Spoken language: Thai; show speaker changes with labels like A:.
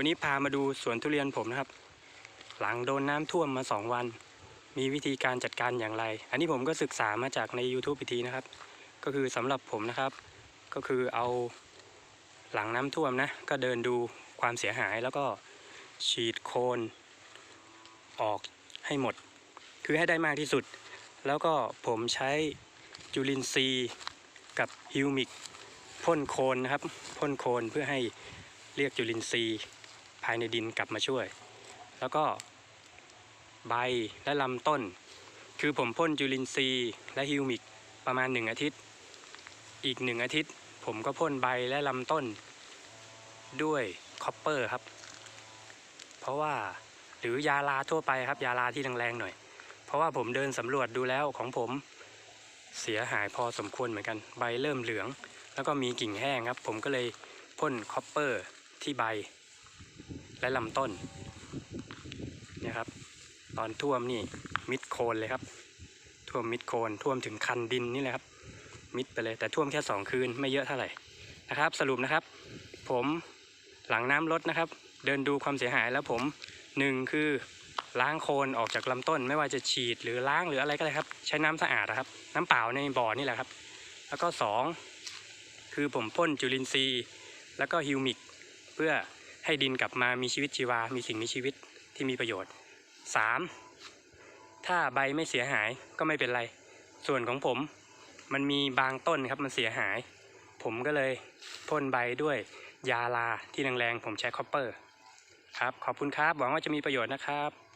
A: วันนี้พามาดูสวนทุเรียนผมนะครับ หลังโดนน้ำท่วมมาสองวัน มีวิธีการจัดการอย่างไร อันนี้ผมก็ศึกษามาจากใน YouTube อีกทีนะครับ ก็คือสำหรับผมนะครับ ก็คือเอาหลังน้ำท่วมนะ ก็เดินดูความเสียหายแล้วก็ฉีดโคนออกให้หมด คือให้ได้มากที่สุด แล้วก็ผมใช้จุลินทรีย์กับฮิวมิกพ่นโคนนะครับพ่นโคนเพื่อให้เรียกจุลินทรีย์ายในดินกลับมาช่วย แล้วก็ใบและลำต้น คือผมพ่นจุลินทรีย์และฮิวมิกประมาณหนึ่งอาทิตย์ อีกหนึ่งอาทิตย์ ผมก็พ่นใบและลำต้น ด้วยคอปเปอร์ครับ เพราะว่าหรือยาลาทั่วไปครับ ยาลาที่แรงๆหน่อย เพราะว่าผมเดินสำรวจดูแล้วของผมเสียหายพอสมควรเหมือนกัน ใบเริ่มเหลือง แล้วก็มีกิ่งแห้งครับ ผมก็เลยพ่นคอปเปอร์ที่ใบ และลำต้นเนี่ยครับ ตอนท่วมนี่มิดโคนเลยครับ ท่วมมิดโคนท่วมถึงคันดินนี่เลยครับ มิดไปเลยแต่ท่วมแค่สองคืนไม่เยอะเท่าไหร่นะครับ สรุปนะครับ ผมหลังน้ำลดนะครับ เดินดูความเสียหายแล้วผมหนึ่งคือล้างโคลนออกจากลำต้น ไม่ว่าจะฉีดหรือล้างหรืออะไรก็ได้ครับ ใช้น้ำสะอาดนะครับ น้ำเปล่าในบ่อนี่แหละครับ แล้วก็สองคือผมพ่นจุลินทรีย์ แล้วก็ฮิวมิก เพื่อ ให้ดินกลับมามีชีวิตชีวา มีสิ่งมีชีวิตที่มีประโยชน์สามถ้าใบไม่เสียหายก็ไม่เป็นไร ส่วนของผมมันมีบางต้นครับมันเสียหาย ผมก็เลยพ่นใบด้วยยาลาที่แรงๆผมใช้คอปเปอร์ ครับ ขอบคุณครับ หวังว่าจะมีประโยชน์นะครับ